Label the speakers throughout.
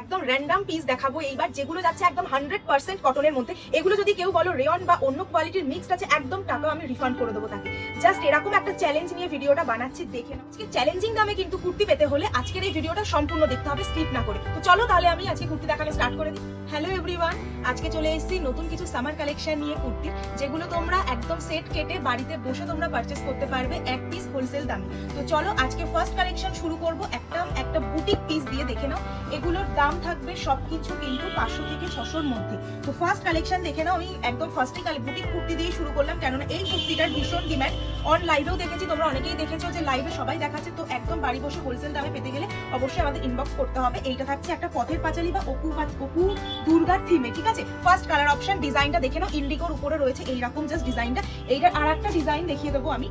Speaker 1: একদম random piece দেখাবো। এইবার যেগুলো যাচ্ছে একদম হান্ড্রেড পার্সেন্ট কটনের মধ্যে, এগুলো যদি কেউ বলো রেয়ন বা অন্য কোয়ালিটির মিক্সড আছে, একদম টাকা আমি রিফান্ড করে দেবো তাকে। জাস্ট এরকম একটা চ্যালেঞ্জ নিয়ে ভিডিওটা বানাচ্ছি, দেখে আজকে চ্যালেঞ্জিং দামে কিন্তু কুর্তি পেতে হলে আজকের এই ভিডিওটা সম্পূর্ণ দেখতে হবে স্কিপ না করে। তো চলো তাহলে আমি আজকে কুর্তি দেখানো স্টার্ট করে দিই। হ্যালো এভরিওয়ান আজকে চলে এসেছি নতুন কিছু সামার কালেকশন নিয়ে কুর্তি, যেগুলো তোমরা একদম সেট কেটে বাড়িতে বসে তোমরা পারচেস করতে পারবে এক পিস হোলসেল দামে। তো চলো আজকে ফার্স্ট কালেকশন শুরু করব, একটা একটা বুটিক পিস দিয়ে দেখে নাও। এগুলোর দাম থাকবে সবকিছু কিন্তু পাঁচশো থেকে ছশোর মধ্যে। তো ফার্স্ট কালেকশন দেখে নাও, আমি একদম ফার্স্টে বুটিক কুর্তি দিয়ে শুরু করলাম, কেননা এই কুর্তিটার ভীষণ ডিমান্ড অন লাইভেও দেখেছি, তোমরা অনেকেই দেখেছ যে লাইভে সবাই দেখাচ্ছে, তো একদম বাড়ি বসে হোলসেল দামে পেতে গেলে অবশ্যই আমাদের ইনবক্স করতে হবে। এইটা থাকছে একটা পথের পাঁচালি বা অপু অপু দুর্গার থিমে ঠিক আছে? ফার্স্ট কালার অপশন ডিজাইনটা দেখে নাও ইন্ডিগোর উপরে রয়েছে, এইরকম জাস্ট ডিজাইনটা এইটার আর একটা ডিজাইন দেখিয়ে দেবো আমি।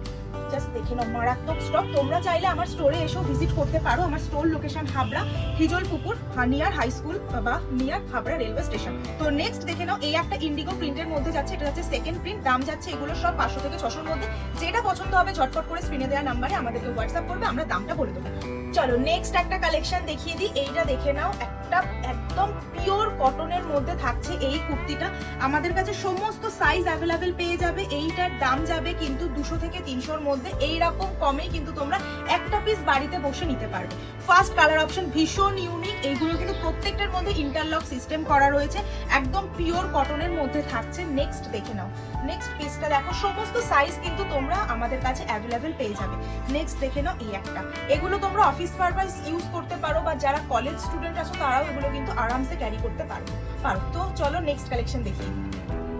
Speaker 1: জাস্ট দেখে নাও, মারাত্মক স্টক তোমরা চাইলে আমার স্টোরে এসেও ভিজিট করতে পারো। আমার store location Habra Hijal Pukur near high school বা নিয়ার হাবড়া রেলওয়ে স্টেশন তো নেক্সট দেখে নাও, এই একটা ইন্ডিগো প্রিন্টের মধ্যে যাচ্ছে, এটা যাচ্ছে সেকেন্ড প্রিন্ট দাম যাচ্ছে এগুলো সব পাঁচশো থেকে ছশোর মধ্যে। যেটা পছন্দ হবে, ঝটপট করে স্ক্রিনে দেওয়া নাম্বারে আমাদেরকে হোয়াটসঅ্যাপ করবে, আমরা দামটা বলে দেবো। চলো নেক্সট একটা কালেকশন দেখিয়ে দিই। এইটা দেখে নাও, একটা একদম পিওর কটনের মধ্যে থাকছে এই কুর্তিটা। আমাদের কাছে সমস্ত সাইজ অ্যাভেলেবেল পেয়ে যাবে। এইটার দাম যাবে কিন্তু দুশো থেকে তিনশোর মধ্যে। এইরকম কমে কিন্তু তোমরা একটা পিস বাড়িতে বসে নিতে পারবে। ফার্স্ট কালার অপশন ভীষণ ইউনিক এইগুলো কিন্তু প্রত্যেকটার মধ্যে ইন্টারলক সিস্টেম করা রয়েছে, একদম পিওর কটনের মধ্যে থাকছে। নেক্সট দেখে নাও। নেক্সট পিসটা দেখো, সমস্ত সাইজ কিন্তু তোমরা আমাদের কাছে অ্যাভেলেবেল পেয়ে যাবে। নেক্সট দেখে নাও এই একটা। এগুলো তোমরা অফিস পারপাস ইউজ করতে পারো বা যারা কলেজ স্টুডেন্ট আছো তারাও এগুলো কিন্তু আরামসে ক্যারি করতে পারো। পারো। তো চলো নেক্সট কালেকশন দেখি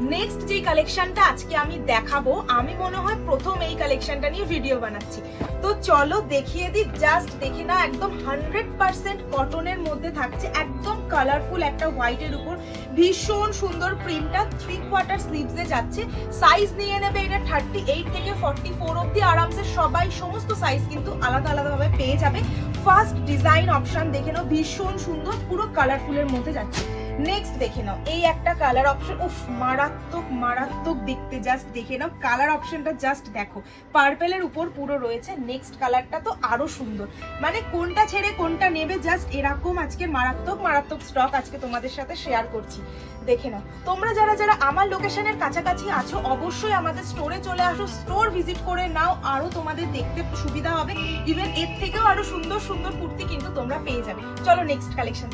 Speaker 1: নেক্সট যে কালেকশনটা আজকে আমি দেখাবো, আমি মনে হয় প্রথম এই কালেকশনটা নিয়ে ভিডিও বানাচ্ছি। তো চলো দেখিয়ে দিই জাস্ট দেখে না একদম হান্ড্রেড পার্সেন্ট কটনের মধ্যে থাকছে, একদম কালারফুল একটা হোয়াইটের উপর। ভীষণ সুন্দর প্রিন্টটা থ্রি কোয়ার্টার স্লিভসে যাচ্ছে। সাইজ নিয়ে নেবে এটা থার্টি এইট থেকে ফর্টি ফোর অব্দি আরামসে সবাই সমস্ত সাইজ কিন্তু আলাদা আলাদাভাবে পেয়ে যাবে। ফার্স্ট ডিজাইন অপশন দেখে নাও, ভীষণ সুন্দর, পুরো কালারফুলের মধ্যে যাচ্ছে। নেক্সট দেখে নাও, এই একটা কালার অপশন উফ, মারাত্মক মারাত্মক দেখতে জাস্ট দেখে নাও কালার অপশনটা জাস্ট দেখো। পার্পেলের উপর পুরো রয়েছে নেক্সট কালারটা তো আরও সুন্দর। মানে কোনটা ছেড়ে কোনটা নেবে জাস্ট এরকম আজকে মারাত্মক মারাত্মক স্টক আজকে তোমাদের সাথে শেয়ার করছি। দেখে নাও, তোমরা যারা যারা আমার লোকেশনের কাছাকাছি আছো, অবশ্যই আমাদের স্টোরে চলে আসো স্টোর ভিজিট করে নাও, আরও তোমাদের দেখতে সুবিধা হবে। ইভেন এর থেকেও আরও সুন্দর সুন্দর কুর্তি কিন্তু তোমরা পেয়ে যাবে। চলো নেক্সট কালেকশন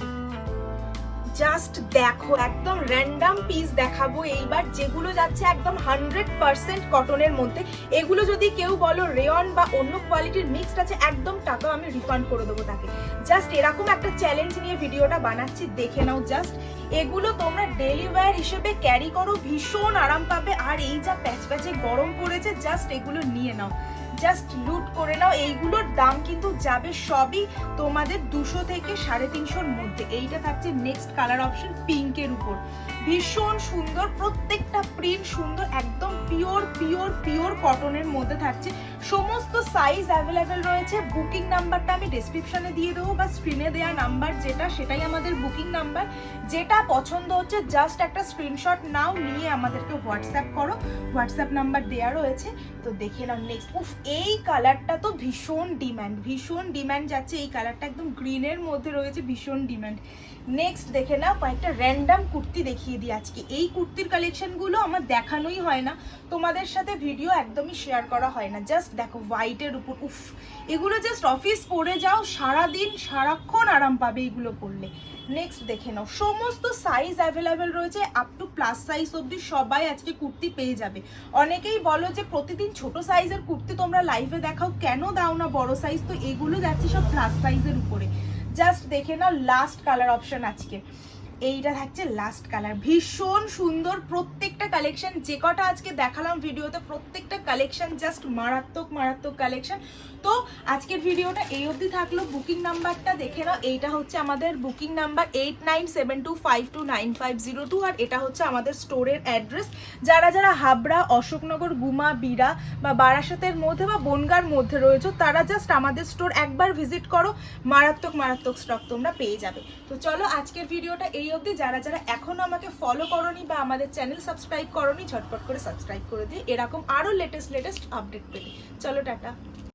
Speaker 1: জাস্ট দেখো, একদম র্যান্ডাম পিস দেখাবো। এইবার যেগুলো যাচ্ছে একদম হান্ড্রেড পার্সেন্ট কটনের মধ্যে। এগুলো যদি কেউ বলো রেয়ন বা অন্য কোয়ালিটির মিক্সড আছে, একদম টাকা আমি রিফান্ড করে দেবো তাকে। জাস্ট এরকম একটা চ্যালেঞ্জ নিয়ে ভিডিওটা বানাচ্ছি, দেখে নাও জাস্ট এগুলো তোমরা ডেলি ওয়্যার হিসেবে ক্যারি করো, ভীষণ আরাম পাবে। আর এই যা প্যাচ প্যাচে গরম পড়েছে জাস্ট এগুলো নিয়ে নাও। জাস্ট লুট করে নাও। এইগুলোর দাম কিন্তু যাবে সবই তোমাদের দুশো থেকে সাড়ে তিনশোর মধ্যে। এইটা থাকছে নেক্সট কালার অপশন পিঙ্কের উপর। ভীষণ সুন্দর, প্রত্যেকটা প্রিন্ট সুন্দর, একদম পিওর পিওর পিওর কটনের মধ্যে থাকছে। সমস্ত সাইজ অ্যাভেলেবেল রয়েছে। বুকিং নাম্বারটা আমি ডেসক্রিপশনে দিয়ে দেবো বা স্ক্রিনে দেওয়া নাম্বার যেটা, সেটাই আমাদের বুকিং নাম্বার যেটা পছন্দ হচ্ছে জাস্ট একটা স্ক্রিনশট নাও, নিয়ে আমাদেরকে হোয়াটসঅ্যাপ করো। হোয়াটসঅ্যাপ নাম্বার দেওয়া রয়েছে। তো দেখে নাও নেক্সট উফ এই কালারটা তো ভীষণ ডিম্যান্ড ভীষণ ডিম্যান্ড যাচ্ছে। এই কালারটা একদম গ্রিনের মধ্যে রয়েছে, ভীষণ ডিম্যান্ড নেক্সট দেখে নাও, কয়েকটা র্যান্ডাম কুর্তি দেখিয়ে দিই আজকে। এই কুর্তির কালেকশনগুলো আমার দেখানোই হয় না। তোমাদের সাথে ভিডিও একদমই শেয়ার করা হয় না। জাস্ট দেখো হোয়াইটের উপর, উফ। এগুলো জাস্ট অফিস পরে যাও, সারাদিন, সারাক্ষণ আরাম পাবে এগুলো পরলে। নেক্সট দেখে নাও, সমস্ত সাইজ অ্যাভেলেবেল রয়েছে আপ টু প্লাস সাইজ অবধি সবাই আজকে কুর্তি পেয়ে যাবে। অনেকেই বলো যে, প্রতিদিন ছোট সাইজের কুর্তি তোমরা লাইভে দেখাও কেন দাও না বড় সাইজ তো এগুলো যাচ্ছে সব প্লাস সাইজের উপরে। জাস্ট দেখে নাও লাস্ট কালার অপশন আজকে। এইটা থাকছে লাস্ট কালার ভীষণ সুন্দর প্রত্যেকটা কালেকশন যে কটা আজকে দেখালাম ভিডিওতে, প্রত্যেকটা কালেকশন জাস্ট মারাত্মক মারাত্মক কালেকশন তো আজকের ভিডিওটা এই অবধি থাকল। বুকিং নাম্বারটা দেখে নাও। এইটা হচ্ছে আমাদের booking number eight nine seven two five two nine five zero two আর এটা হচ্ছে আমাদের স্টোরের অ্যাড্রেস যারা যারা হাবড়া, অশোকনগর, গুমা, বিড়া বা বারাসাতের মধ্যে বা বনগার মধ্যে রয়েছে, তারা জাস্ট আমাদের স্টোর একবার ভিজিট করো। মারাত্মক মারাত্মক স্টক তোমরা পেয়ে যাবে। তো চলো আজকের ভিডিওটা এই অবধি যারা যারা এখনও আমাকে ফলো করনি বা আমাদের চ্যানেল সাবস্ক্রাইব করনি, ঝটপট করে সাবস্ক্রাইব করে দিয়ে এরকম আরও লেটেস্ট লেটেস্ট আপডেট পেতে চলো, টাটা।